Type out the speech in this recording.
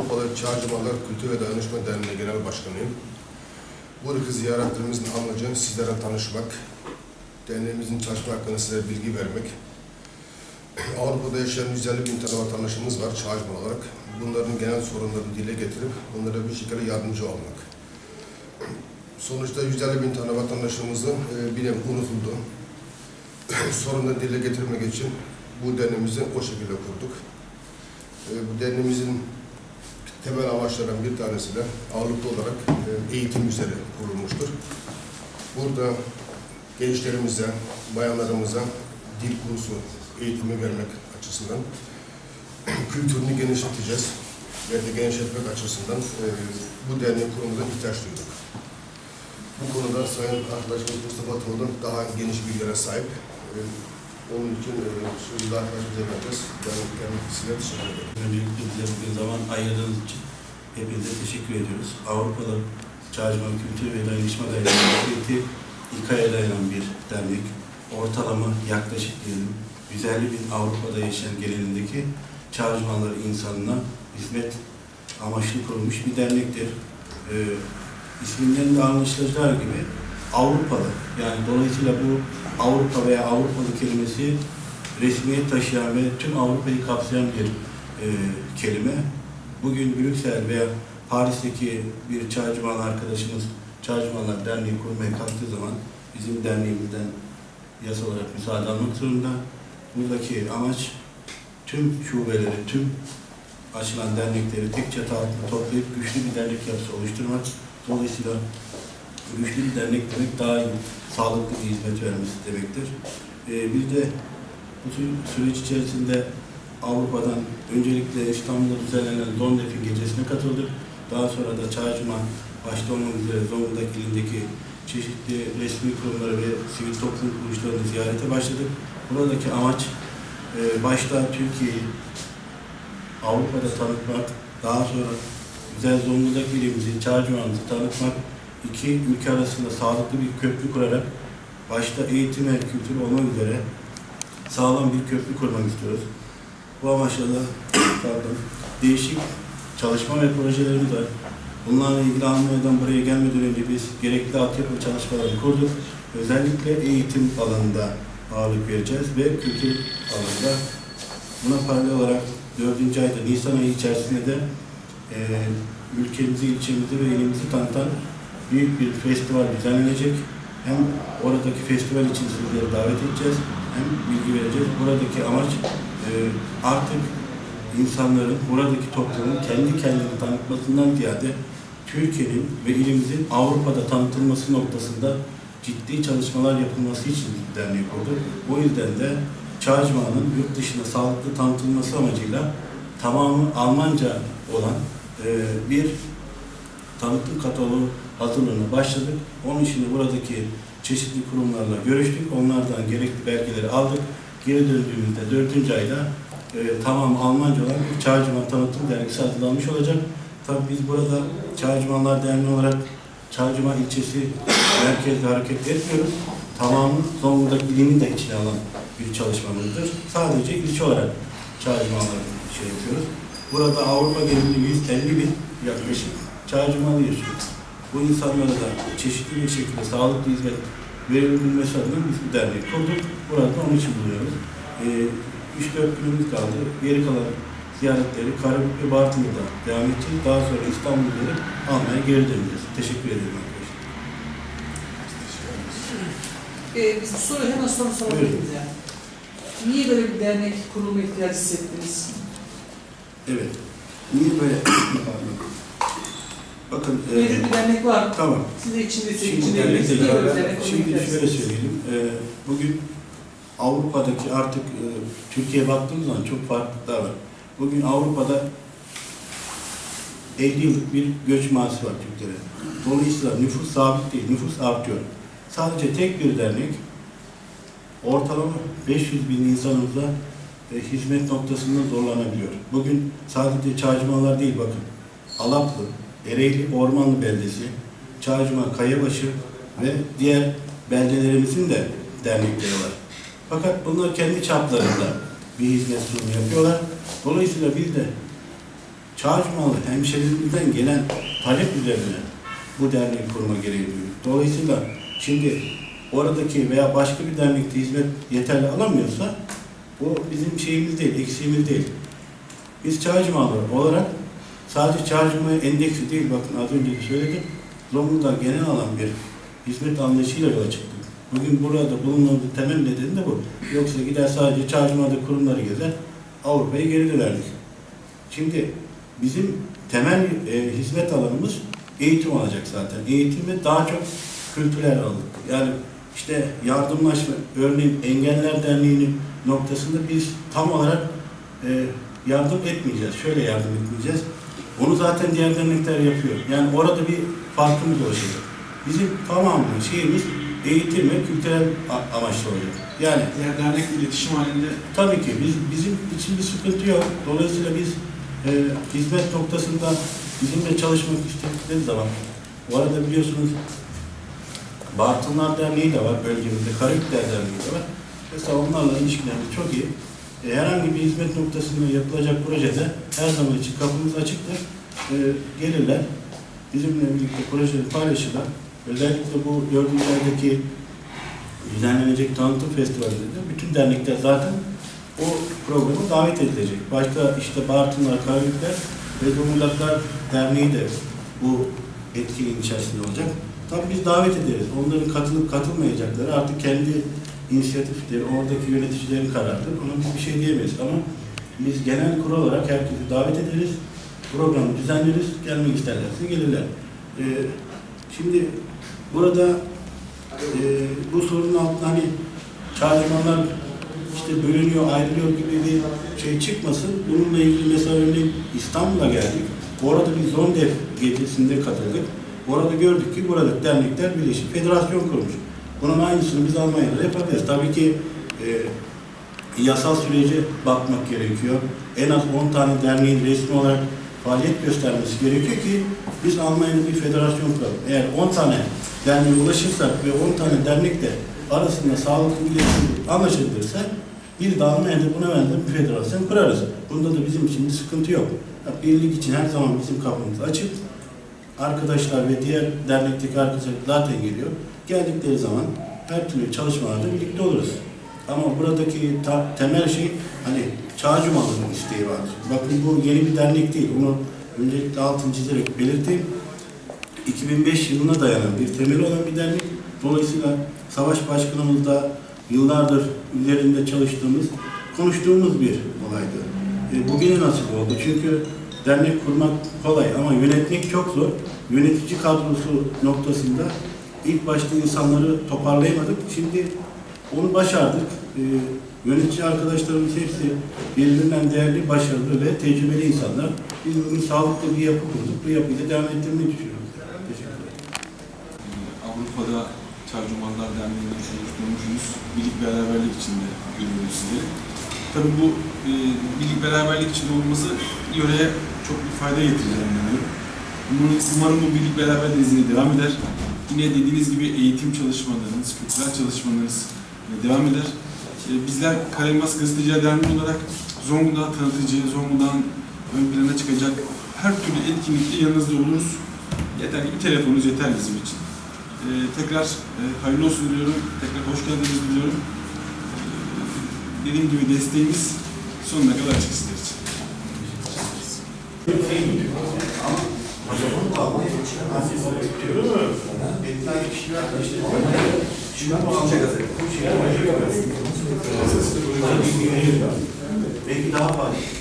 Avrupa'da Çağcımalar Kültür ve Dayanışma Derneği Genel Başkanıyım. Buradaki ziyaretlerimizin amacı sizlere tanışmak, derneğimizin çalışma hakkında size bilgi vermek. Avrupa'da yaşayan 150 bin tane vatandaşımız var Çağcıma olarak. Bunların genel sorunlarını dile getirip onlara bir şekilde yardımcı olmak. Sonuçta 150 bin tane vatandaşımızın e, bir unutuldu. Sorunları dile getirmek için bu derneğimizi o şekilde kurduk. E, bu derneğimizin temel amaçlarından bir tanesi de ağırlıklı olarak e, eğitim üzere kurulmuştur. Burada gençlerimize, bayanlarımıza dil kursu eğitimi vermek açısından kültürünü genişleteceğiz ve de genişletmek açısından e, bu derneği kurumuna ihtiyaç duyduk. Bu konuda Sayın arkadaşımız Mustafa Tuğlu daha geniş bilgilere sahip. E, onun için e, de arkadaşımıza vereceğiz. Ben kendisine teşekkür ederim. Öncelikle bize bugün zaman ayırdığınız için hepinize teşekkür ediyoruz. Avrupa'da Çağcıman Kültür ve Dayanışma Derneği İKA'ya dayanan bir dernek. Ortalama yaklaşık diyelim 150 bin Avrupa'da yaşayan genelindeki Çağcımanlar insanına hizmet amaçlı kurulmuş bir dernektir. Ee, isminden de anlaşılacağı gibi Avrupalı. Yani dolayısıyla bu Avrupa veya Avrupalı kelimesi resmiyet taşıyan ve tüm Avrupa'yı kapsayan bir e, kelime. Bugün Brüksel veya Paris'teki bir çağcıman arkadaşımız Çağcımanlar Derneği kurmaya kalktığı zaman bizim derneğimizden yasa olarak müsaade almak zorunda. Buradaki amaç tüm şubeleri, tüm açılan dernekleri tek çatı altında toplayıp güçlü bir dernek yapısı oluşturmak. Dolayısıyla güçlü bir dernek demek daha iyi, sağlıklı bir hizmet vermesi demektir. Ee, bir de bu sü- süreç içerisinde Avrupa'dan öncelikle İstanbul'da düzenlenen Zondef'in gecesine katıldık. Daha sonra da Çağcıma başta olmak üzere Zonguldak ilindeki çeşitli resmi kurumları ve sivil toplum kuruluşlarını ziyarete başladık. Buradaki amaç e, başta Türkiye'yi Avrupa'da tanıtmak, daha sonra güzel Zonguldak ilimizi, Çağcıma'mızı tanıtmak, iki ülke arasında sağlıklı bir köprü kurarak başta eğitim ve kültür olmak üzere sağlam bir köprü kurmak istiyoruz. Bu amaçla da pardon, değişik çalışma ve projelerimiz var. Bunlarla ilgili Almanya'dan buraya gelmeden önce biz gerekli altyapı çalışmalarını kurduk. Özellikle eğitim alanında ağırlık vereceğiz ve kültür alanında. Buna paralel olarak 4. ayda Nisan ayı içerisinde de e, ülkemizi, ilçemizi ve ilimizi tanıtan büyük bir festival düzenlenecek. Hem oradaki festival için sizleri davet edeceğiz, hem bilgi vereceğiz. Buradaki amaç e, artık insanların, buradaki toplumun kendi kendini tanıtmasından ziyade Türkiye'nin ve ilimizin Avrupa'da tanıtılması noktasında ciddi çalışmalar yapılması için derneği kurduk. O yüzden de Çağcıma'nın yurt dışında sağlıklı tanıtılması amacıyla tamamı Almanca olan e, bir tanıtım kataloğu hazırlığına başladık. Onun için de buradaki çeşitli kurumlarla görüştük. Onlardan gerekli belgeleri aldık. Geri döndüğümüzde dördüncü ayda e, tamam Almanca olan bir Çağcıman Tanıtım Dergisi hazırlanmış olacak. Tabii biz burada Çağcımanlar Derneği olarak Çağcıman ilçesi merkezde hareket etmiyoruz. Tamamı Zonguldak ilini de içine alan bir çalışmamızdır. Sadece ilçe olarak Çağcımanlar şey yapıyoruz. Burada Avrupa genelinde 150 bin yaklaşık Çağcımalı yaşıyor. Bu insanlara da çeşitli bir şekilde sağlıklı hizmet verebilmesi adına biz bir dernek kurduk. Burada onun için bulunuyoruz. Ee, 3-4 günümüz kaldı. Geri kalan ziyaretleri Karabük ve Bartın'da devam edeceğiz. Daha sonra İstanbul'a gelip almaya geri döneceğiz. Teşekkür ederim arkadaşlar. Ee, biz bu soruyu hemen sonra sorabiliriz yani. Niye böyle bir dernek kurulma ihtiyacı hissettiniz? Evet. Niye böyle? Bakın. e, Mevcut bir dernek var mı? tamam. Siz de içinde, siz Şimdi içinde beraber, şöyle söyleyelim. Ee, bugün Avrupa'daki artık e, Türkiye'ye baktığımız zaman çok farklılıklar var. Bugün Avrupa'da 50 yıllık bir göç mağası var Türklere. Dolayısıyla nüfus sabit değil, nüfus artıyor. Sadece tek bir dernek ortalama 500 bin insanımıza e, hizmet noktasında zorlanabiliyor. Bugün sadece çağcımalar değil bakın. Alaplı, Ereğli Ormanlı Beldesi, Çağcıma, Kayabaşı ve diğer beldelerimizin de dernekleri var. Fakat bunlar kendi çaplarında bir hizmet sunumu yapıyorlar. Dolayısıyla biz de Çağcımalı hemşehrilerimizden gelen talep üzerine bu derneği kurma gereği duyduk. Dolayısıyla şimdi oradaki veya başka bir dernekte hizmet yeterli alamıyorsa bu bizim şeyimiz değil, eksiğimiz değil. Biz Çağcımalı olarak sadece Çağcıma'ya endeksi değil, bakın az önce de söyledim, Zonguldak genel alan bir hizmet anlayışıyla yola çıktık. Bugün burada bulunmamızın temel nedeni de bu. Yoksa gider sadece Çağcıma'da kurumları gezer, Avrupa'ya geri dönerdik. Şimdi bizim temel e, hizmet alanımız eğitim olacak zaten. Eğitimi daha çok kültürel aldık. Yani işte yardımlaşma, örneğin Engeller Derneği'nin noktasında biz tam olarak e, yardım etmeyeceğiz. Şöyle yardım etmeyeceğiz. Onu zaten diğer dernekler yapıyor. Yani orada bir farkımız olacak. Bizim tamamı şeyimiz eğitim ve kültürel amaçlı olacak. Yani Diğer dernekle iletişim halinde Tabii ki biz, bizim için bir sıkıntı yok. Dolayısıyla biz e, hizmet noktasında bizimle çalışmak istedikleri zaman, bu arada biliyorsunuz Bartınlar Derneği de var bölgemizde, Karabükler Derneği de var. Mesela onlarla ilişkilerimiz çok iyi. E, herhangi bir hizmet noktasında yapılacak projede her zaman için kapımız açıktır. E, gelirler, bizimle birlikte projeleri paylaşırlar. Özellikle bu aydaki düzenlenecek tanıtım festivalinde bütün dernekler zaten o programa davet edilecek. Başka işte Bartınlar, Karabükler ve Zonguldaklar Derneği de bu etkinliğin içerisinde olacak. Tabii biz davet ederiz. Onların katılıp katılmayacakları artık kendi inisiyatifleri, oradaki yöneticilerin kararıdır. Ona bir şey diyemeyiz ama biz genel kurul olarak herkesi davet ederiz. Programı düzenleriz. Gelmek isterlerse gelirler. Ee, şimdi burada e, bu sorunun altında hani çağrışmalar işte bölünüyor, ayrılıyor gibi bir şey çıkmasın. Bununla ilgili mesela örneğin İstanbul'a geldik. Orada bir Zondef gecesinde katıldık. Orada gördük ki burada dernekler birleşik federasyon kurmuş. Bunun aynısını biz Almanya'da yapabiliriz. Tabii ki e, yasal sürece bakmak gerekiyor. En az 10 tane derneğin resmi olarak faaliyet göstermesi gerekiyor ki biz Almanya'da bir federasyon kuralım. Eğer 10 tane derneğe ulaşırsak ve 10 tane dernek de arasında sağlıklı iletişim anlaşılırsa bir de Almanya'da buna benzer bir federasyon kurarız. Bunda da bizim için bir sıkıntı yok. Birlik için her zaman bizim kapımız açık. Arkadaşlar ve diğer dernekteki arkadaşlar zaten geliyor. Geldikleri zaman her türlü çalışmalarda birlikte oluruz. Ama buradaki ta- temel şey hani Çağcımalı'nın isteği var. Bakın bu yeni bir dernek değil. Bunu öncelikle altını çizerek belirteyim. 2005 yılına dayanan bir temeli olan bir dernek. Dolayısıyla Savaş Başkanımız da yıllardır üzerinde çalıştığımız, konuştuğumuz bir olaydı. E, bugüne nasip oldu. Çünkü dernek kurmak kolay ama yönetmek çok zor. Yönetici kadrosu noktasında ilk başta insanları toparlayamadık. Şimdi onu başardık. E, yönetici arkadaşlarımız hepsi birbirinden değerli, başarılı ve tecrübeli insanlar. Biz bugün sağlıklı bir yapı kurduk. Bu yapıyı da devam ettirmeyi düşünüyoruz. Teşekkür ederim. Avrupa'da Tercümanlar Derneği'nden oluşturmuşsunuz. Birlik beraberlik içinde görüyoruz sizi. Tabii bu e, birlik beraberlik içinde olması yöreye çok bir fayda getireceğini inanıyorum. Umarım, bu birlik beraberlik izniyle devam eder. Yine dediğiniz gibi eğitim çalışmalarınız, kültürel çalışmalarınız e, devam eder. E, bizler Karayelmaz Gazeteciler Derneği olarak Zonguldak tanıtıcı, Zonguldak'ın ön plana çıkacak her türlü etkinlikte yanınızda oluruz. Yeter ki bir telefonunuz yeter bizim için. Ee, tekrar e, hayırlı olsun diliyorum. Tekrar hoş geldiniz diliyorum. Ee, dediğim gibi desteğimiz sonuna kadar açık sizler için. Belki daha fazla.